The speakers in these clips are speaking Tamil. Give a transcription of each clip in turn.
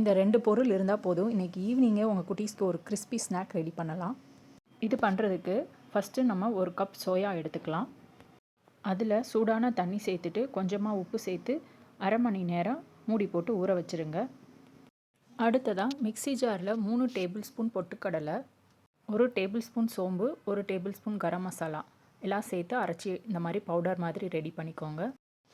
இந்த ரெண்டு பொருள் இருந்தால் போதும். இன்றைக்கி ஈவினிங்கே உங்கள் குட்டீஸ்க்கு ஒரு கிறிஸ்பி ஸ்நாக் ரெடி பண்ணலாம். இது பண்ணுறதுக்கு ஃபஸ்ட்டு நம்ம ஒரு கப் சோயா எடுத்துக்கலாம். அதில் சூடான தண்ணி சேர்த்துட்டு கொஞ்சமாக உப்பு சேர்த்து அரை மணி நேரம் மூடி போட்டு ஊற வச்சுருங்க. அடுத்ததாக மிக்ஸி ஜாரில் மூணு டேபிள் ஸ்பூன் பொட்டுக்கடலை ஒரு டேபிள் ஸ்பூன் சோம்பு ஒரு டேபிள் ஸ்பூன் கரம் மசாலா எல்லாம் சேர்த்து அரைச்சி இந்த மாதிரி பவுடர் மாதிரி ரெடி பண்ணிக்கோங்க.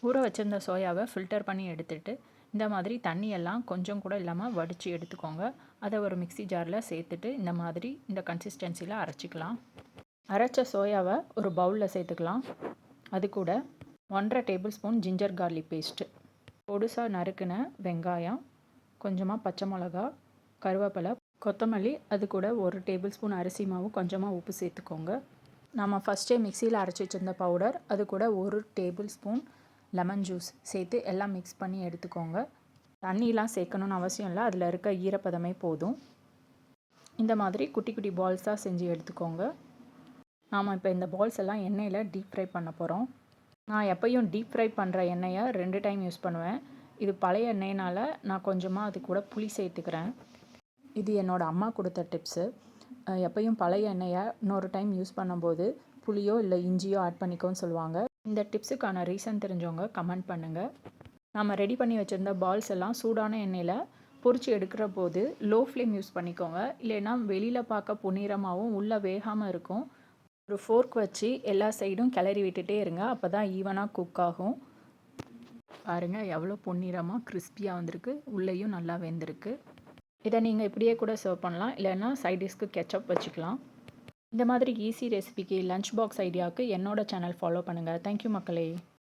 ஊற வச்சிருந்த சோயாவை ஃபில்டர் பண்ணி எடுத்துகிட்டு இந்த மாதிரி தண்ணியெல்லாம் கொஞ்சம் கூட இல்லாமல் வடித்து எடுத்துக்கோங்க. அதை ஒரு மிக்ஸி ஜாரில் சேர்த்துட்டு இந்த மாதிரி இந்த கன்சிஸ்டன்சியில் அரைச்சிக்கலாம். அரைச்ச சோயாவை ஒரு பவுலில் சேர்த்துக்கலாம். அது கூட ஒன்றரை tablespoon ginger garlic paste பொடுசாக நறுக்கின வெங்காயம் கொஞ்சமாக பச்சை மிளகா கருவேப்பிலை கொத்தமல்லி அது கூட ஒரு டேபிள் ஸ்பூன் அரிசி மாவு கொஞ்சமாக உப்பு சேர்த்துக்கோங்க. நம்ம ஃபஸ்ட்டே மிக்சியில் அரைச்சி வச்சிருந்த பவுடர் அது கூட ஒரு டேபிள் ஸ்பூன் லெமன் ஜூஸ் சேர்த்து எல்லாம் மிக்ஸ் பண்ணி எடுத்துக்கோங்க. தண்ணிலாம் சேர்க்கணுன்னு அவசியம் இல்லை. அதில் இருக்க ஈரப்பதமே போதும். இந்த மாதிரி குட்டி குட்டி பால்ஸாக செஞ்சு எடுத்துக்கோங்க. நாம் இப்போ இந்த பால்ஸ் எல்லாம் எண்ணெயில் டீப் ஃப்ரை பண்ண போகிறோம் நான் எப்பயும் டீப் ஃப்ரை பண்ணுற எண்ணெயை ரெண்டு டைம் யூஸ் பண்ணுவேன். இது பழைய எண்ணெயினால் நான் கொஞ்சமாக அது கூட புளி சேர்த்துக்கிறேன். இது என்னோடய அம்மா கொடுத்த டிப்ஸு எப்பயும் பழைய எண்ணெயை இன்னொரு டைம் யூஸ் பண்ணும்போது புளியோ இல்லை இஞ்சியோ ஆட் பண்ணிக்கோன்னு சொல்லுவாங்க. இந்த டிப்ஸுக்கான ரீசன் தெரிஞ்சவங்க கமெண்ட் பண்ணுங்கள் நம்ம ரெடி பண்ணி வச்சுருந்த பால்ஸ் எல்லாம் சூடான எண்ணெயில் பொரிச்சு எடுக்கிற போது லோ ஃப்ளேம் யூஸ் பண்ணிக்கோங்க. இல்லைன்னா வெளியில் பார்க்க பொன்னிறமாகவும் உள்ளே வேகாமல் இருக்கும். ஒரு ஃபோர்க் வச்சு எல்லா சைடும் கிளறி விட்டுட்டே இருங்க. அப்போ தான் ஈவனாக குக் ஆகும். பாருங்கள் எவ்வளோ பொன்னிறமாக கிறிஸ்பியாக வந்திருக்கு. உள்ளேயும் நல்லா வெந்திருக்கு. இதை நீங்கள் இப்படியே கூட சர்வ் பண்ணலாம். இல்லைன்னா சைட் டிஷ்க்கு கெச்சப் வச்சுக்கலாம். இந்த மாதிரி ஈஸி ரெசிபிக்கு லன்ச் பாக்ஸ் ஐடியாவுக்கு என்னோட சேனல் ஃபாலோ பண்ணுங்கள் தேங்க்யூ மக்களே.